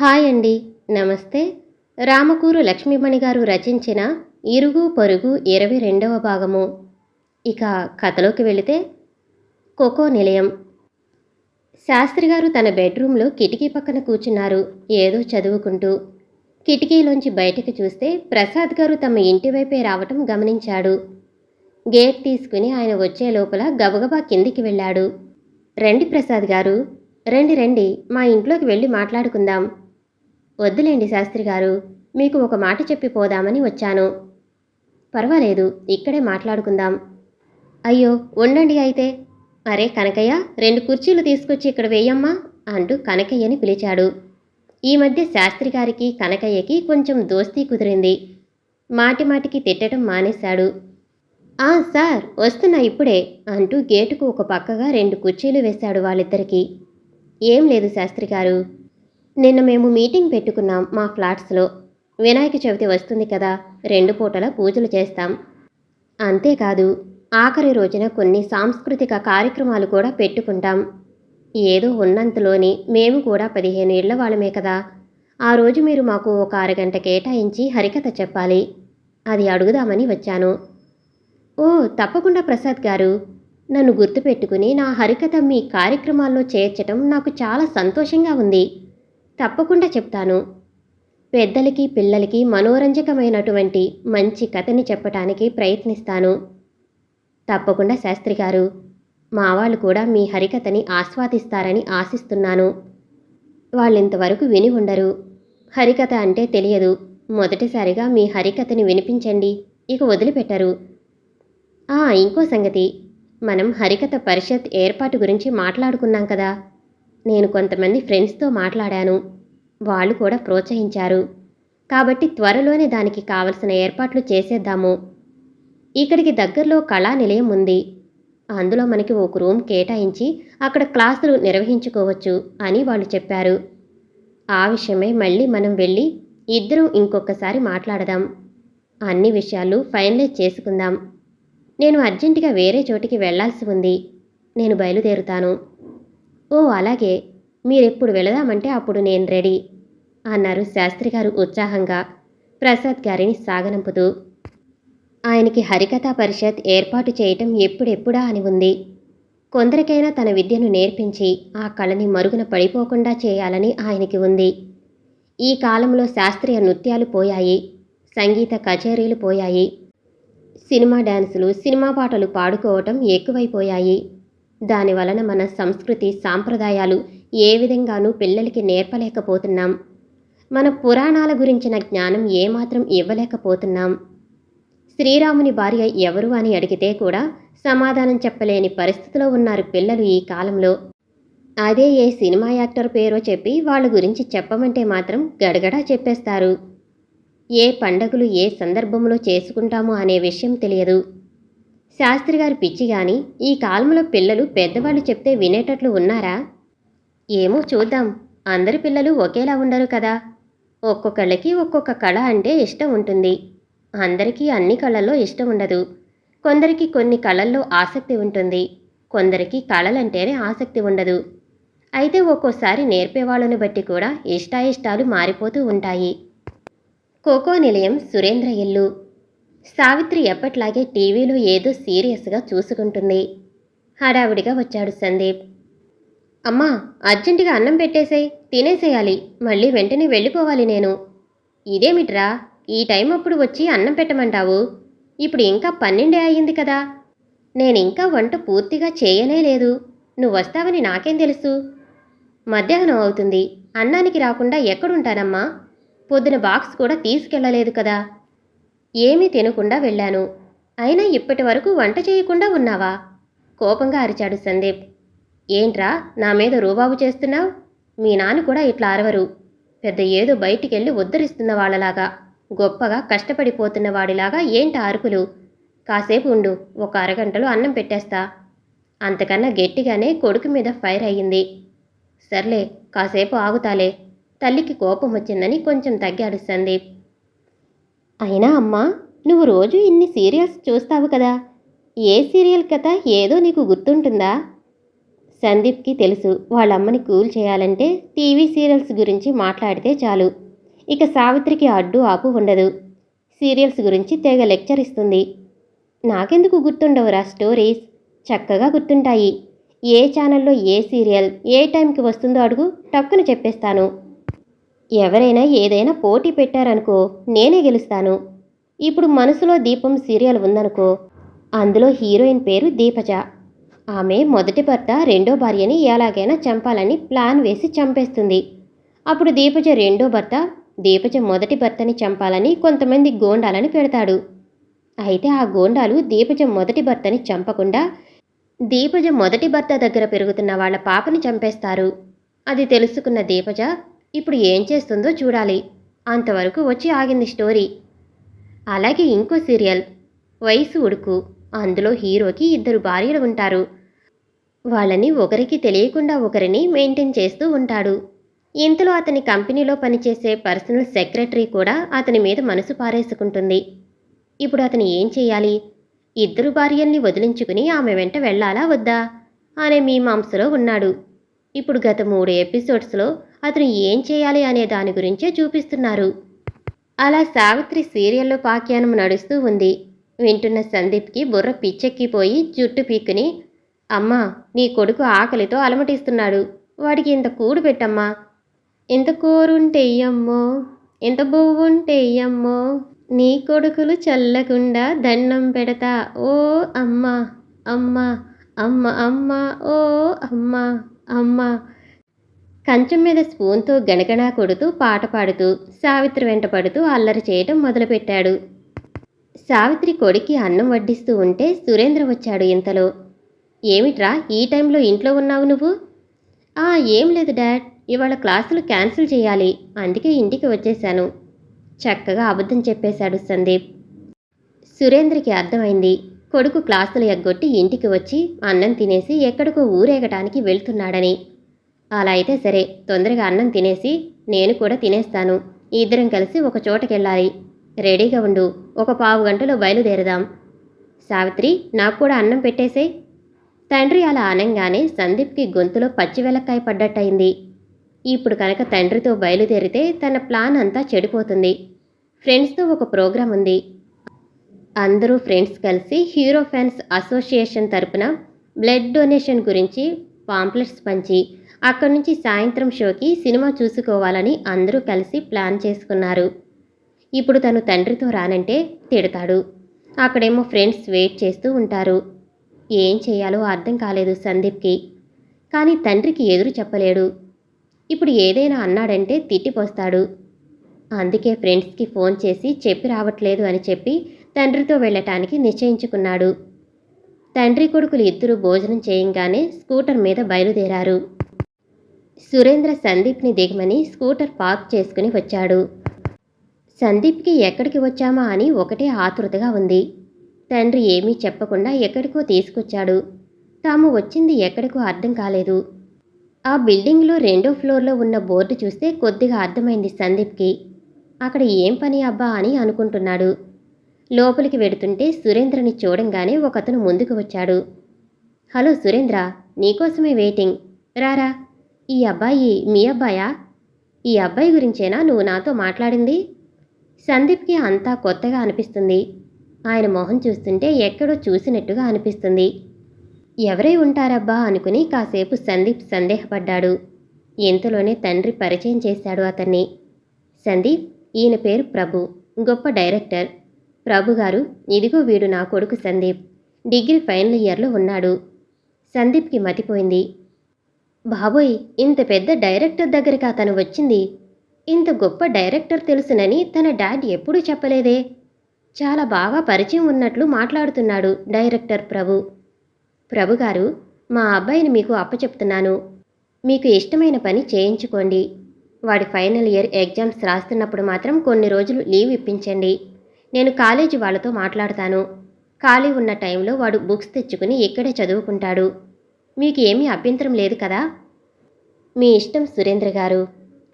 Hi అండి. నమస్తే. రామకూరు లక్ష్మీమణి గారు రచించిన ఇరుగు పొరుగు ఇరవై రెండవ భాగము. ఇక కథలోకి వెళితే కోకో నిలయం. శాస్త్రి గారు తన బెడ్రూమ్లో కిటికీ పక్కన కూర్చున్నారు. ఏదో చదువుకుంటూ కిటికీలోంచి బయటకు చూస్తే ప్రసాద్ గారు తమ ఇంటి వైపే రావటం గమనించాడు. గేట్ తీసుకుని ఆయన వచ్చే లోపల గబగబా కిందికి వెళ్ళాడు. రండి ప్రసాద్ గారు. రండి రండి. మా ఇంట్లోకి వెళ్ళి మాట్లాడుకుందాం. వద్దులేండి శాస్త్రి గారు మీకు ఒక మాట చెప్పి పోదామని వచ్చాను. పర్వాలేదు ఇక్కడే మాట్లాడుకుందాం. అయ్యో ఉండండి అయితే. అరే కనకయ్య రెండు కుర్చీలు తీసుకొచ్చి ఇక్కడ వేయమ్మా అంటూ కనకయ్యని పిలిచాడు. ఈ మధ్య శాస్త్రి గారికి కనకయ్యకి కొంచెం దోస్తీ కుదిరింది. మాటి మాటికి తిట్టడం మానేశాడు. ఆ సార్ వస్తున్నా ఇప్పుడే అంటూ గేటుకు ఒక పక్కగా రెండు కుర్చీలు వేశాడు వాళ్ళిద్దరికీ. ఏం లేదు శాస్త్రి గారు. నిన్న మేము మీటింగ్ పెట్టుకున్నాం మా ఫ్లాట్స్లో. వినాయక చవితి వస్తుంది కదా రెండు పూటల పూజలు చేస్తాం. అంతేకాదు ఆఖరి రోజున కొన్ని సాంస్కృతిక కార్యక్రమాలు కూడా పెట్టుకుంటాం. ఏదో ఉన్నంతలోని మేము కూడా పదిహేను ఏళ్ళ వాళ్ళమే కదా. ఆ రోజు మీరు మాకు ఒక అరగంట కేటాయించి హరికథ చెప్పాలి. అది అడుగుదామని వచ్చాను. ఓ తప్పకుండా ప్రసాద్ గారు. నన్ను గుర్తుపెట్టుకుని నా హరికథ మీ కార్యక్రమాల్లో చేర్చటం నాకు చాలా సంతోషంగా ఉంది. తప్పకుండా చెప్తాను. పెద్దలకి పిల్లలకి మనోరంజకమైనటువంటి మంచి కథని చెప్పటానికి ప్రయత్నిస్తాను. తప్పకుండా శాస్త్రి గారు మా వాళ్ళు కూడా మీ హరికథని ఆస్వాదిస్తారని ఆశిస్తున్నాను. వాళ్ళింతవరకు విని ఉండరు. హరికథ అంటే తెలియదు. మొదటిసారిగా మీ హరికథని వినిపించండి. ఇక వదిలిపెట్టరు. ఇంకో సంగతి. మనం హరికథ పరిషత్ ఏర్పాటు గురించి మాట్లాడుకున్నాం కదా. నేను కొంతమంది ఫ్రెండ్స్తో మాట్లాడాను. వాళ్ళు కూడా ప్రోత్సహించారు. కాబట్టి త్వరలోనే దానికి కావలసిన ఏర్పాట్లు చేసేద్దాము. ఇక్కడికి దగ్గరలో కళా నిలయం ఉంది. అందులో మనకి ఒక రూమ్ కేటాయించి అక్కడ క్లాసులు నిర్వహించుకోవచ్చు అని వాళ్ళు చెప్పారు. ఆ విషయమై మళ్ళీ మనం వెళ్ళి ఇద్దరం ఇంకొకసారి మాట్లాడదాం. అన్ని విషయాలు ఫైనలైజ్ చేసుకుందాం. నేను అర్జెంటుగా వేరే చోటికి వెళ్ళాల్సి ఉంది. నేను బయలుదేరుతాను. ఓ అలాగే. మీరెప్పుడు వెళదామంటే అప్పుడు నేను రెడీ అన్నారు శాస్త్రి గారు ఉత్సాహంగా. ప్రసాద్ గారిని సాగనంపుతూ. ఆయనకి హరికథా పరిషత్ ఏర్పాటు చేయటం ఎప్పుడెప్పుడా అని ఉంది. కొందరికైనా తన విద్యను నేర్పించి ఆ కళని మరుగున పడిపోకుండా చేయాలని ఆయనకి ఉంది. ఈ కాలంలో శాస్త్రీయ నృత్యాలు పోయాయి సంగీత కచేరీలు పోయాయి. సినిమా డ్యాన్సులు సినిమా పాటలు పాడుకోవటం ఎక్కువైపోయాయి. దాని వలన మన సంస్కృతి సాంప్రదాయాలు ఏ విధంగానూ పిల్లలకి నేర్పలేకపోతున్నాం. మన పురాణాల గురించిన జ్ఞానం ఏమాత్రం ఇవ్వలేకపోతున్నాం. శ్రీరాముని భార్య ఎవరు అని అడిగితే కూడా సమాధానం చెప్పలేని పరిస్థితిలో ఉన్నారు పిల్లలు ఈ కాలంలో. అదే ఏ సినిమా యాక్టర్ పేరో చెప్పి వాళ్ళ గురించి చెప్పమంటే మాత్రం గడగడా చెప్పేస్తారు. ఏ పండగలు ఏ సందర్భంలో చేసుకుంటామో అనే విషయం తెలియదు. శాస్త్రి గారి పిచ్చి గాని ఈ కాలంలో పిల్లలు పెద్దవాళ్ళు చెప్తే వినేటట్లు ఉన్నారా? ఏమో చూద్దాం. అందరి పిల్లలు ఒకేలా ఉండరు కదా. ఒక్కొక్కళ్ళకి ఒక్కొక్క కళ అంటే ఇష్టం ఉంటుంది. అందరికీ అన్ని కళల్లో ఇష్టం ఉండదు. కొందరికి కొన్ని కళల్లో ఆసక్తి ఉంటుంది. కొందరికి కళలంటేనే ఆసక్తి ఉండదు. అయితే ఒక్కోసారి నేర్పేవాళ్ళను బట్టి కూడా ఇష్టాయిష్టాలు మారిపోతూ ఉంటాయి. కోకో నిలయం సురేంద్ర ఇల్లు. సావిత్రి ఎప్పట్లాగే టీవీలో ఏదో సీరియస్గా చూసుకుంటుంది. హడావిడిగా వచ్చాడు సందీప్. అమ్మా అర్జెంటుగా అన్నం పెట్టేసేయ్ తినేసేయాలి మళ్ళీ వెంటనే వెళ్ళిపోవాలి నేను. ఇదేమిట్రా ఈ టైం అప్పుడు వచ్చి అన్నం పెట్టమంటావు? ఇప్పుడు ఇంకా పన్నెండే అయ్యింది కదా. నేను ఇంకా వంట పూర్తిగా చేయనే లేదు. నువ్వు వస్తావని నాకేం తెలుసు? మధ్యాహ్నం అవుతుంది. అన్నానికి రాకుండా ఎక్కడుంటానమ్మా? పొద్దున బాక్స్ కూడా తీసుకెళ్ళలేదు కదా. ఏమీ తినకుండా వెళ్ళాను. అయినా ఇప్పటి వరకు వంట చేయకుండా ఉన్నావా? కోపంగా అరిచాడు సందీప్. ఏంట్రా నా మీద రూబాబు చేస్తున్నావు? మీ నాన్న కూడా ఇట్లా అరవరు. పెద్ద ఏదో బయటికెళ్ళి ఉద్ధరిస్తున్న వాళ్ళలాగా గొప్పగా కష్టపడిపోతున్న వాడిలాగా ఏంట అరుపులు? కాసేపు ఉండు ఒక అరగంటలో అన్నం పెట్టేస్తా. అంతకన్నా గట్టిగానే కొడుకు మీద ఫైర్ అయ్యింది. సర్లే కాసేపు ఆగుతాలే. తల్లికి కోపం వచ్చిందని కొంచెం తగ్గాడు సందీప్. అయినా అమ్మా నువ్వు రోజు ఇన్ని సీరియల్స్ చూస్తావు కదా. ఏ సీరియల్ కథ ఏదో నీకు గుర్తుంటుందా? సందీప్కి తెలుసు వాళ్ళమ్మని కూల్ చేయాలంటే టీవీ సీరియల్స్ గురించి మాట్లాడితే చాలు. ఇక సావిత్రికి అడ్డు ఆపు ఉండదు. సీరియల్స్ గురించి తెగ లెక్చర్ ఇస్తుంది. నాకెందుకు గుర్తుండవురా స్టోరీస్? చక్కగా గుర్తుంటాయి. ఏ ఛానల్లో ఏ సీరియల్ ఏ టైంకి వస్తుందో అడుగు టక్కున చెప్పేస్తాను. ఎవరైనా ఏదైనా పోటీ పెట్టారనుకో నేనే గెలుస్తాను. ఇప్పుడు మనసులో దీపం సీరియల్ ఉందనుకో అందులో హీరోయిన్ పేరు దీపజ. ఆమె మొదటి భర్త రెండో భార్యని ఎలాగైనా చంపాలని ప్లాన్ వేసి చంపేస్తుంది. అప్పుడు దీపజ రెండో భర్త దీపజ మొదటి భర్తని చంపాలని కొంతమంది గోండాలని పెడతాడు. అయితే ఆ గోండాలు దీపజ మొదటి భర్తని చంపకుండా దీపజ మొదటి భర్త దగ్గర పెరుగుతున్న వాళ్ళ పాపని చంపేస్తారు. అది తెలుసుకున్న దీపజ ఇప్పుడు ఏం చేస్తుందో చూడాలి. అంతవరకు వచ్చి ఆగింది స్టోరీ. అలాగే ఇంకో సీరియల్. వయసు ఉడుకు. అందులో హీరోకి ఇద్దరు భార్యలు ఉంటారు. వాళ్ళని ఒకరికి తెలియకుండా ఒకరిని మెయింటైన్ చేస్తూ ఉంటాడు. ఇంతలో అతని కంపెనీలో పనిచేసే పర్సనల్ సెక్రటరీ కూడా అతని మీద మనసు పారేసుకుంటుంది. ఇప్పుడు అతను ఏం చేయాలి? ఇద్దరు భార్యల్ని వదిలించుకుని ఆమె వెంట వెళ్ళాలా వద్దా? అనే మీమాంసలో ఉన్నాడు. ఇప్పుడు గత మూడు ఎపిసోడ్స్లో అతను ఏం చేయాలి అనే దాని గురించే చూపిస్తున్నారు. అలా సావిత్రి సీరియల్లో పాఖ్యానం నడుస్తూ ఉంది. వింటున్న సందీప్కి బుర్ర పిచ్చెక్కిపోయి జుట్టు పీక్కుని అమ్మా నీ కొడుకు ఆకలితో అలమటిస్తున్నాడు. వాడికి ఇంత కూడు పెట్టమ్మా. ఎంత కోరుంటేయమ్మో ఎంత బొవ్వుంటేయమ్మో నీ కొడుకులు చల్లకుండా దండం పెడతా. ఓ అమ్మ అమ్మ అమ్మ అమ్మ ఓ అమ్మ అమ్మ. కంచం మీద స్పూన్తో గణగణా కొడుతూ పాట పాడుతూ సావిత్రి వెంట పడుతూ అల్లరి చేయటం మొదలుపెట్టాడు. సావిత్రి కొడుక్కి అన్నం వడ్డిస్తూ ఉంటే సురేంద్ర వచ్చాడు ఇంతలో. ఏమిట్రా ఈ టైంలో ఇంట్లో ఉన్నావు నువ్వు? ఆ ఏం లేదు డాడ్ ఇవాళ క్లాసులు క్యాన్సిల్ చేయాలి అందుకే ఇంటికి వచ్చేశాను. చక్కగా అబద్ధం చెప్పేశాడు సందీప్. సురేంద్రకి అర్థమైంది కొడుకు క్లాసులు ఎగ్గొట్టి ఇంటికి వచ్చి అన్నం తినేసి ఎక్కడికో ఊరేగటానికి వెళ్తున్నాడని. అలా అయితే సరే. తొందరగా అన్నం తినేసి నేను కూడా తినేస్తాను. ఇద్దరం కలిసి ఒక చోటకెళ్ళాలి. రెడీగా ఉండు. ఒక పావు గంటలో బయలుదేరదాం. సావిత్రి నాకు కూడా అన్నం పెట్టేసే తండ్రి అలా అనంగానే సందీప్కి గొంతులో పచ్చి వెలక్కాయ పడ్డట్టయింది. ఇప్పుడు కనుక తండ్రితో బయలుదేరితే తన ప్లాన్ అంతా చెడిపోతుంది. ఫ్రెండ్స్తో ఒక ప్రోగ్రాం ఉంది. అందరూ ఫ్రెండ్స్ కలిసి హీరో ఫ్యాన్స్ అసోసియేషన్ తరపున బ్లడ్ డొనేషన్ గురించి పాంప్లెట్స్ పంచి అక్కడి నుంచి సాయంత్రం షోకి సినిమా చూసుకోవాలని అందరూ కలిసి ప్లాన్ చేసుకున్నారు. ఇప్పుడు తను తండ్రితో రానంటే తిడతాడు. అక్కడేమో ఫ్రెండ్స్ వెయిట్ చేస్తూ ఉంటారు. ఏం చేయాలో అర్థం కాలేదు సందీప్కి. కానీ తండ్రికి ఎదురు చెప్పలేడు. ఇప్పుడు ఏదైనా అన్నాడంటే తిట్టిపోస్తాడు. అందుకే ఫ్రెండ్స్కి ఫోన్ చేసి చెప్పి రావట్లేదు అని చెప్పి తండ్రితో వెళ్ళటానికి నిశ్చయించుకున్నాడు. తండ్రి కొడుకులు ఇద్దరు భోజనం చేయంగానే స్కూటర్ మీద బయలుదేరారు. సురేంద్ర సందీప్ని దిగమని స్కూటర్ పార్క్ చేసుకుని వచ్చాడు. సందీప్కి ఎక్కడికి వచ్చామా అని ఒకటే ఆతృతగా ఉంది. తండ్రి ఏమీ చెప్పకుండా ఎక్కడికో తీసుకొచ్చాడు. తాము వచ్చింది ఎక్కడికో అర్థం కాలేదు. ఆ బిల్డింగ్లో రెండో ఫ్లోర్లో ఉన్న బోర్డు చూస్తే కొద్దిగా అర్థమైంది సందీప్కి. అక్కడ ఏం పని అబ్బా అని అనుకుంటున్నాడు. లోపలికి వెడుతుంటే సురేంద్రని చూడంగానే ఒకతను ముందుకు వచ్చాడు. హలో సురేంద్ర నీకోసమే వెయిటింగ్. రారా ఈ అబ్బాయి మీ అబ్బాయా? ఈ అబ్బాయి గురించేనా నువ్వు నాతో మాట్లాడింది? సందీప్కి అంతా కొత్తగా అనిపిస్తుంది. ఆయన మొహం చూస్తుంటే ఎక్కడో చూసినట్టుగా అనిపిస్తుంది. ఎవరై ఉంటారబ్బా అనుకుని కాసేపు సందీప్ సందేహపడ్డాడు. ఇంతలోనే తండ్రి పరిచయం చేశాడు అతన్ని. సందీప్ ఈయన పేరు ప్రభు గొప్ప డైరెక్టర్. ప్రభు గారు ఇదిగో వీడు నా కొడుకు సందీప్. డిగ్రీ ఫైనల్ ఇయర్లో ఉన్నాడు. సందీప్కి మతిపోయింది. బాబోయ్ ఇంత పెద్ద డైరెక్టర్ దగ్గరికి అతను వచ్చింది. ఇంత గొప్ప డైరెక్టర్ తెలుసునని తన డాడ్ ఎప్పుడూ చెప్పలేదే. చాలా బాగా పరిచయం ఉన్నట్లు మాట్లాడుతున్నాడు డైరెక్టర్ ప్రభు. ప్రభు గారు మా అబ్బాయిని మీకు అప్పచెప్తున్నాను. మీకు ఇష్టమైన పని చేయించుకోండి. వాడి ఫైనల్ ఇయర్ ఎగ్జామ్స్ రాస్తున్నప్పుడు మాత్రం కొన్ని రోజులు లీవ్ ఇప్పించండి. నేను కాలేజీ వాళ్ళతో మాట్లాడతాను. ఖాళీ ఉన్న టైంలో వాడు బుక్స్ తెచ్చుకుని ఇక్కడే చదువుకుంటాడు. మీకు ఏమీ అభ్యంతరం లేదు కదా? మీ ఇష్టం సురేంద్ర గారు.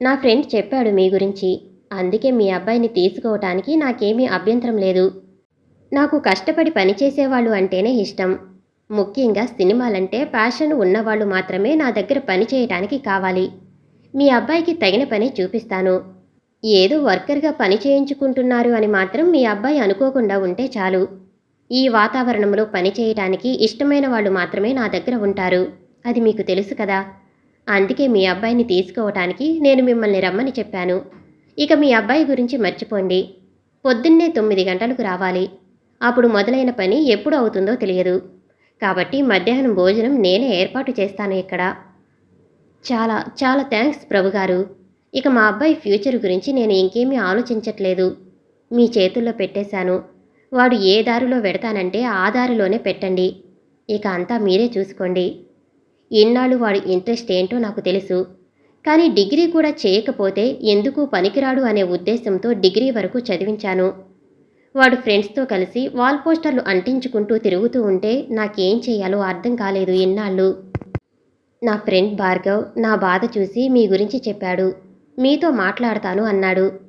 నా ఫ్రెండ్ చెప్పాడు మీ గురించి. అందుకే మీ అబ్బాయిని తీసుకోవటానికి నాకేమీ అభ్యంతరం లేదు. నాకు కష్టపడి పనిచేసేవాళ్ళు అంటేనే ఇష్టం. ముఖ్యంగా సినిమాలంటే ప్యాషన్ ఉన్నవాళ్ళు మాత్రమే నా దగ్గర పని చేయటానికి కావాలి. మీ అబ్బాయికి తగిన పని చూపిస్తాను. ఏదో వర్కర్గా పని చేయించుకుంటున్నారు అని మాత్రం మీ అబ్బాయి అనుకోకుండా ఉంటే చాలు. ఈ వాతావరణంలో పని చేయటానికి ఇష్టమైన వాళ్ళు మాత్రమే నా దగ్గర ఉంటారు. అది మీకు తెలుసు కదా. అందుకే మీ అబ్బాయిని తీసుకోవటానికి నేను మిమ్మల్ని రమ్మని చెప్పాను. ఇక మీ అబ్బాయి గురించి మర్చిపోండి. పొద్దున్నే తొమ్మిది గంటలకు రావాలి. అప్పుడు మొదలైన పని ఎప్పుడు అవుతుందో తెలియదు. కాబట్టి మధ్యాహ్నం భోజనం నేనే ఏర్పాటు చేస్తాను ఇక్కడ. చాలా చాలా థ్యాంక్స్ ప్రభుగారు ఇక మా అబ్బాయి ఫ్యూచర్ గురించి నేను ఇంకేమీ ఆలోచించట్లేదు. మీ చేతుల్లో పెట్టేశాను. వాడు ఏ దారిలో పెడతానంటే ఆ దారిలోనే పెట్టండి. ఇక అంతా మీరే చూసుకోండి. ఇన్నాళ్ళు వాడి ఇంట్రెస్ట్ ఏంటో నాకు తెలుసు. కానీ డిగ్రీ కూడా చేయకపోతే ఎందుకు పనికిరాడు అనే ఉద్దేశంతో డిగ్రీ వరకు చదివించాను. వాడు ఫ్రెండ్స్తో కలిసి వాల్ పోస్టర్లు అంటించుకుంటూ తిరుగుతూ ఉంటే నాకేం చేయాలో అర్థం కాలేదు ఇన్నాళ్ళు. నా ఫ్రెండ్ భార్గవ్ నా బాధ చూసి మీ గురించి చెప్పాడు. మీతో మాట్లాడతాను అన్నాడు.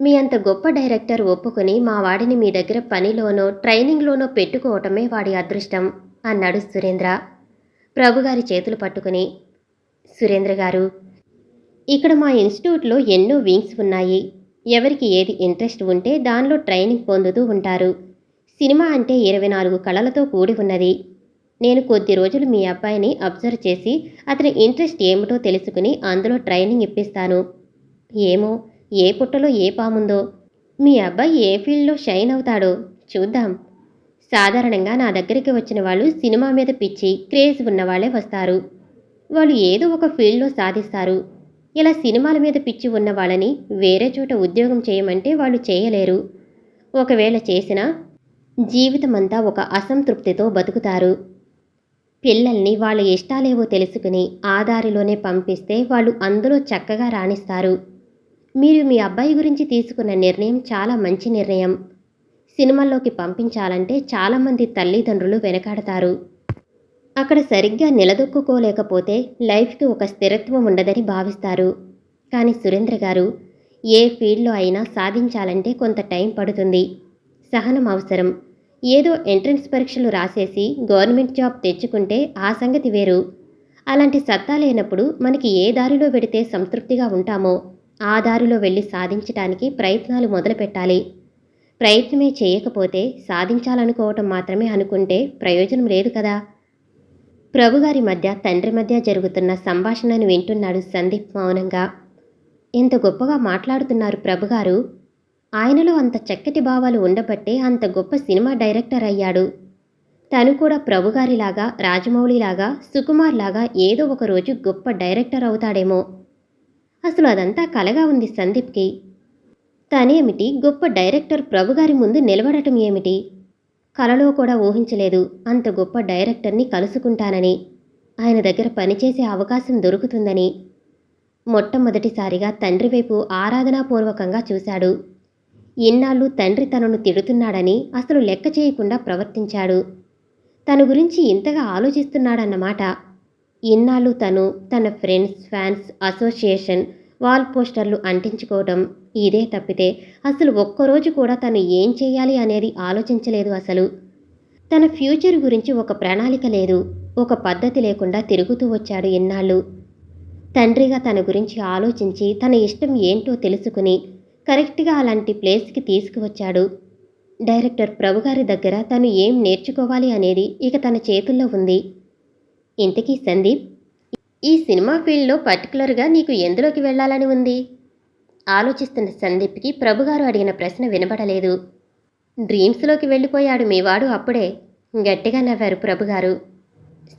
మీ అంత గొప్ప డైరెక్టర్ ఒప్పుకొని మా వాడిని మీ దగ్గర పనిలోనో ట్రైనింగ్లోనో పెట్టుకోవటమే వాడి అదృష్టం అన్నాడు సురేంద్ర. ప్రభుగారి చేతులు పట్టుకుని సురేంద్ర గారు ఇక్కడ మా ఇన్స్టిట్యూట్లో ఎన్నో వింగ్స్ ఉన్నాయి. ఎవరికి ఏది ఇంట్రెస్ట్ ఉంటే దానిలో ట్రైనింగ్ పొందుతూ ఉంటారు. సినిమా అంటే ఇరవై నాలుగు కళలతో కూడి ఉన్నది. నేను కొద్ది రోజులు మీ అబ్బాయిని అబ్జర్వ్ చేసి అతని ఇంట్రెస్ట్ ఏమిటో తెలుసుకుని అందులో ట్రైనింగ్ ఇప్పిస్తాను. ఏమో ఏ పుట్టలో ఏ పాముందో? మీ అబ్బాయి ఏ ఫీల్డ్లో షైన్ అవుతాడో? చూద్దాం. సాధారణంగా నా దగ్గరికి వచ్చిన వాళ్ళు సినిమా మీద పిచ్చి క్రేజ్ ఉన్నవాళ్ళే వస్తారు. వాళ్ళు ఏదో ఒక ఫీల్డ్లో సాధిస్తారు. ఇలా సినిమాల మీద పిచ్చి ఉన్న వాళ్ళని వేరే చోట ఉద్యోగం చేయమంటే వాళ్ళు చేయలేరు. ఒకవేళ చేసినా జీవితమంతా ఒక అసంతృప్తితో బతుకుతారు. పిల్లల్ని వాళ్ళ ఇష్టాలేవో తెలుసుకుని ఆ దారిలోనే పంపిస్తే వాళ్ళు అందులో చక్కగా రాణిస్తారు. మీరు మీ అబ్బాయి గురించి తీసుకున్న నిర్ణయం చాలా మంచి నిర్ణయం. సినిమాల్లోకి పంపించాలంటే చాలామంది తల్లిదండ్రులు వెనకాడతారు. అక్కడ సరిగ్గా నిలదొక్కుకోలేకపోతే లైఫ్కి ఒక స్థిరత్వం ఉండదని భావిస్తారు. కానీ సురేంద్ర గారు ఏ ఫీల్డ్లో అయినా సాధించాలంటే కొంత టైం పడుతుంది. సహనం అవసరం. ఏదో ఎంట్రన్స్ పరీక్షలు రాసేసి గవర్నమెంట్ జాబ్ తెచ్చుకుంటే ఆ సంగతి వేరు. అలాంటి సత్తా లేనప్పుడు మనకి ఏ దారిలో పెడితే సంతృప్తిగా ఉంటామో? ఆ దారిలో వెళ్ళి సాధించటానికి ప్రయత్నాలు మొదలుపెట్టాలి. ప్రయత్నమే చేయకపోతే సాధించాలనుకోవటం మాత్రమే అనుకుంటే ప్రయోజనం లేదు కదా. ప్రభుగారి మధ్య తండ్రి మధ్య జరుగుతున్న సంభాషణను వింటున్నాడు సందీప్ మౌనంగా. ఎంత గొప్పగా మాట్లాడుతున్నారు ప్రభుగారు. ఆయనలో అంత చక్కటి భావాలు ఉండబట్టే అంత గొప్ప సినిమా డైరెక్టర్ అయ్యాడు. తను కూడా ప్రభుగారిలాగా రాజమౌళిలాగా సుకుమార్లాగా ఏదో ఒక రోజు గొప్ప డైరెక్టర్ అవుతాడేమో. అసలు అదంతా కలగా ఉంది సందీప్కి. తనేమిటి గొప్ప డైరెక్టర్ ప్రభుగారి ముందు నిలబడటం ఏమిటి? కలలో కూడా ఊహించలేదు అంత గొప్ప డైరెక్టర్ని కలుసుకుంటానని. ఆయన దగ్గర పనిచేసే అవకాశం దొరుకుతుందని. మొట్టమొదటిసారిగా తండ్రి వైపు ఆరాధనాపూర్వకంగా చూశాడు. ఇన్నాళ్ళు తండ్రి తనను తిడుతున్నాడని అసలు లెక్క చేయకుండా ప్రవర్తించాడు. తన గురించి ఇంతగా ఆలోచిస్తున్నాడన్నమాట. ఇన్నాళ్ళు తను తన ఫ్రెండ్స్ ఫ్యాన్స్ అసోసియేషన్ వాల్ పోస్టర్లు అంటించుకోవడం ఇదే తప్పితే అసలు ఒక్కరోజు కూడా తను ఏం చేయాలి అనేది ఆలోచించలేదు అసలు. తన ఫ్యూచర్ గురించి ఒక ప్రణాళిక లేదు ఒక పద్ధతి లేకుండా తిరుగుతూ వచ్చాడు ఇన్నాళ్ళు. తండ్రిగా తన గురించి ఆలోచించి తన ఇష్టం ఏంటో తెలుసుకుని కరెక్ట్గా అలాంటి ప్లేస్కి తీసుకువచ్చాడు. డైరెక్టర్ ప్రభుగారి దగ్గర తను ఏం నేర్చుకోవాలి అనేది ఇక తన చేతుల్లో ఉంది. ఇంతకీ సందీప్ ఈ సినిమా ఫీల్డ్లో పర్టికులర్గా నీకు ఎందులోకి వెళ్ళాలని ఉంది? ఆలోచిస్తున్న సందీప్కి ప్రభుగారు అడిగిన ప్రశ్న వినబడలేదు. డ్రీమ్స్లోకి వెళ్ళిపోయాడు మీవాడు అప్పుడే. గట్టిగా నవ్వారు ప్రభుగారు.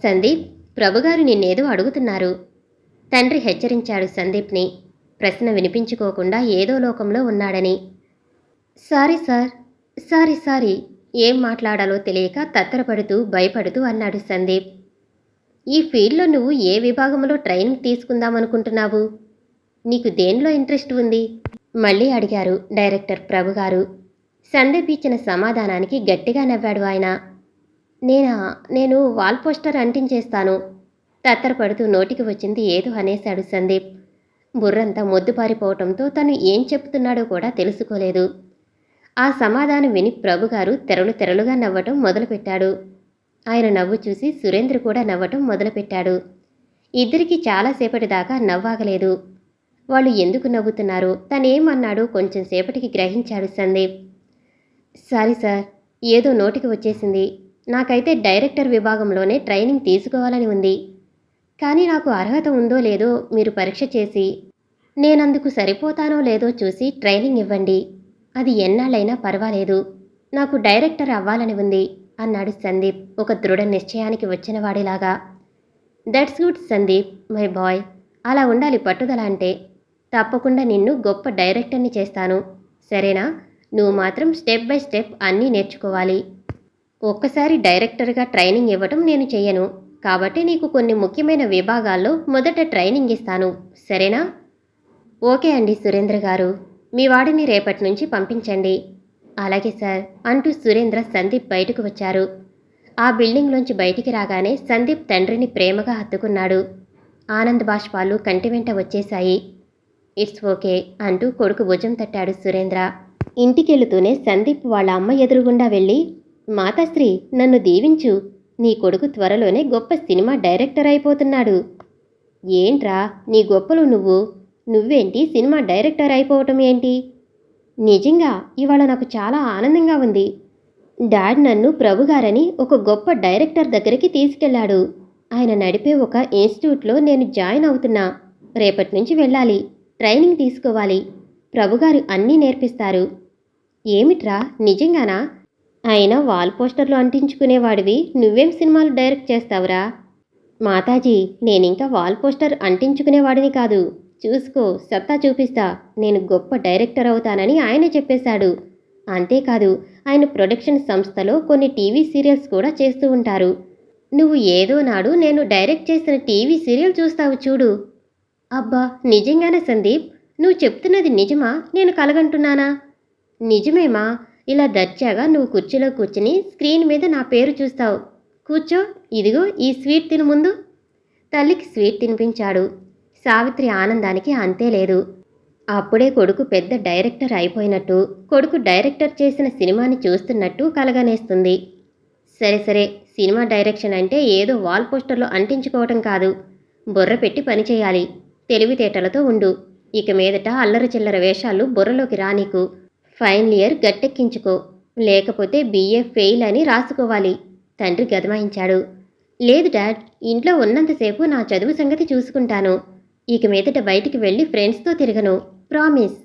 సందీప్ ప్రభుగారు నిన్నేదో అడుగుతున్నారు. తండ్రి హెచ్చరించాడు సందీప్ని. ప్రశ్న వినిపించుకోకుండా ఏదో లోకంలో ఉన్నాడని. సారీ సార్ సారీ సారీ ఏం మాట్లాడాలో తెలియక తత్తరపడుతూ భయపడుతూ అన్నాడు సందీప్. ఈ ఫీల్డ్లో నువ్వు ఏ విభాగంలో ట్రైనింగ్ తీసుకుందామనుకుంటున్నావు నీకు దేనిలో ఇంట్రెస్ట్ ఉంది? మళ్ళీ అడిగారు డైరెక్టర్ ప్రభు గారు. సందీప్ ఇచ్చిన సమాధానానికి గట్టిగా నవ్వాడు ఆయన. నేనా? నేను వాల్ పోస్టర్ అంటించేస్తాను. తత్తరపడుతూ నోటికి వచ్చింది ఏదో అనేశాడు సందీప్. బుర్రంతా మొద్దుపారిపోవటంతో తను ఏం చెప్తున్నాడో కూడా తెలుసుకోలేదు. ఆ సమాధానం విని ప్రభుగారు తెరలు తెరలుగా నవ్వటం మొదలుపెట్టాడు. ఆయన నవ్వు చూసి సురేంద్ర కూడా నవ్వటం మొదలుపెట్టాడు. ఇద్దరికీ చాలాసేపటి దాకా నవ్వాగలేదు. వాళ్ళు ఎందుకు నవ్వుతున్నారో? తనేమన్నాడో కొంచెం సేపటికి గ్రహించాడు సందీప్. సారీ సార్ ఏదో నోటికి వచ్చేసింది. నాకైతే డైరెక్టర్ విభాగంలోనే ట్రైనింగ్ తీసుకోవాలని ఉంది. కానీ నాకు అర్హత ఉందో లేదో మీరు పరీక్ష చేసి నేనందుకు సరిపోతానో లేదో చూసి ట్రైనింగ్ ఇవ్వండి. అది ఎన్నాళ్ళైనా పర్వాలేదు. నాకు డైరెక్టర్ అవ్వాలని ఉంది. అన్నాడు సందీప్ ఒక దృఢ నిశ్చయానికి వచ్చిన వాడిలాగా. That's good Sandeep my boy అలా ఉండాలి పట్టుదల అంటే. తప్పకుండా నిన్ను గొప్ప డైరెక్టర్ని చేస్తాను. సరేనా? నువ్వు మాత్రం స్టెప్ బై స్టెప్ అన్నీ నేర్చుకోవాలి. ఒక్కసారి డైరెక్టర్గా ట్రైనింగ్ ఇవ్వటం నేను చెయ్యను. కాబట్టి నీకు కొన్ని ముఖ్యమైన విభాగాల్లో మొదట ట్రైనింగ్ ఇస్తాను. సరేనా? ఓకే అండి సురేంద్ర గారు. మీ వాడిని రేపటి నుంచి పంపించండి. అలాగే సార్ అంటూ సురేంద్ర సందీప్ బయటకు వచ్చారు. ఆ బిల్డింగ్లోంచి బయటికి రాగానే సందీప్ తండ్రిని ప్రేమగా హత్తుకున్నాడు. ఆనంద్ బాష్పాలు కంటి వెంట వచ్చేశాయి. ఇట్స్ ఓకే అంటూ కొడుకు భుజం తట్టాడు సురేంద్ర. ఇంటికెళుతూనే సందీప్ వాళ్ళ అమ్మ ఎదురుగుండా వెళ్ళి మాతాశ్రీ నన్ను దీవించు. నీ కొడుకు త్వరలోనే గొప్ప సినిమా డైరెక్టర్ అయిపోతున్నాడు. ఏంట్రా నీ గొప్పలు నువ్వు. నువ్వేంటి సినిమా డైరెక్టర్ అయిపోవటం ఏంటి? నిజంగా ఇవాళ నాకు చాలా ఆనందంగా ఉంది. డాడ్ నన్ను ప్రభుగారని ఒక గొప్ప డైరెక్టర్ దగ్గరికి తీసుకెళ్ళాడు ఆయన నడిపే ఒక ఇన్స్టిట్యూట్లో నేను జాయిన్ అవుతున్నా. రేపటి నుంచి వెళ్ళాలి. ట్రైనింగ్ తీసుకోవాలి. ప్రభుగారు అన్నీ నేర్పిస్తారు. ఏమిట్రా? నిజంగానా? ఆయన వాల్ పోస్టర్లు అంటించుకునేవాడివి. నువ్వేం సినిమాలు డైరెక్ట్ చేస్తావురా? మాతాజీ నేనింకా వాల్ పోస్టర్ అంటించుకునేవాడిని కాదు. చూసుకో సత్తా చూపిస్తా. నేను గొప్ప డైరెక్టర్ అవుతానని ఆయనే చెప్పేశాడు. అంతేకాదు ఆయన ప్రొడక్షన్ సంస్థలో కొన్ని టీవీ సీరియల్స్ కూడా చేస్తూ ఉంటారు. నువ్వు ఏదో నాడు నేను డైరెక్ట్ చేసిన టీవీ సీరియల్ చూస్తావు చూడు. అబ్బా నిజంగానే సందీప్? నువ్వు చెప్తున్నది నిజమా? నేను కలగంటున్నానా? నిజమేమా? ఇలా దర్జాగా నువ్వు కుర్చీలో కూర్చుని స్క్రీన్ మీద నా పేరు చూస్తావు. కూర్చో ఇదిగో ఈ స్వీట్ తిను ముందు. తల్లికి స్వీట్ తినిపించాడు. సావిత్రి ఆనందానికి అంతే లేదు. అప్పుడే కొడుకు పెద్ద డైరెక్టర్ అయిపోయినట్టు కొడుకు డైరెక్టర్ చేసిన సినిమాని చూస్తున్నట్టు కలగనేస్తుంది. సరే సరే సినిమా డైరెక్షన్ అంటే ఏదో వాల్ పోస్టర్లో అంటించుకోవటం కాదు. బుర్ర పెట్టి పనిచేయాలి తెలివితేటలతో ఉండు. ఇక మీదట అల్లరి చిల్లర వేషాలు బుర్రలోకి రానీకు ఫైనల్ ఇయర్ గట్టెక్కించుకో. లేకపోతే బీఏ ఫెయిల్ అని రాసుకోవాలి. తండ్రి గదమాయించాడు లేదు డాడ్ ఇంట్లో ఉన్నంతసేపు నా చదువు సంగతి చూసుకుంటాను. ఇక మీదట బయటికి వెళ్ళి ఫ్రెండ్స్తో తిరగను. ప్రామిస్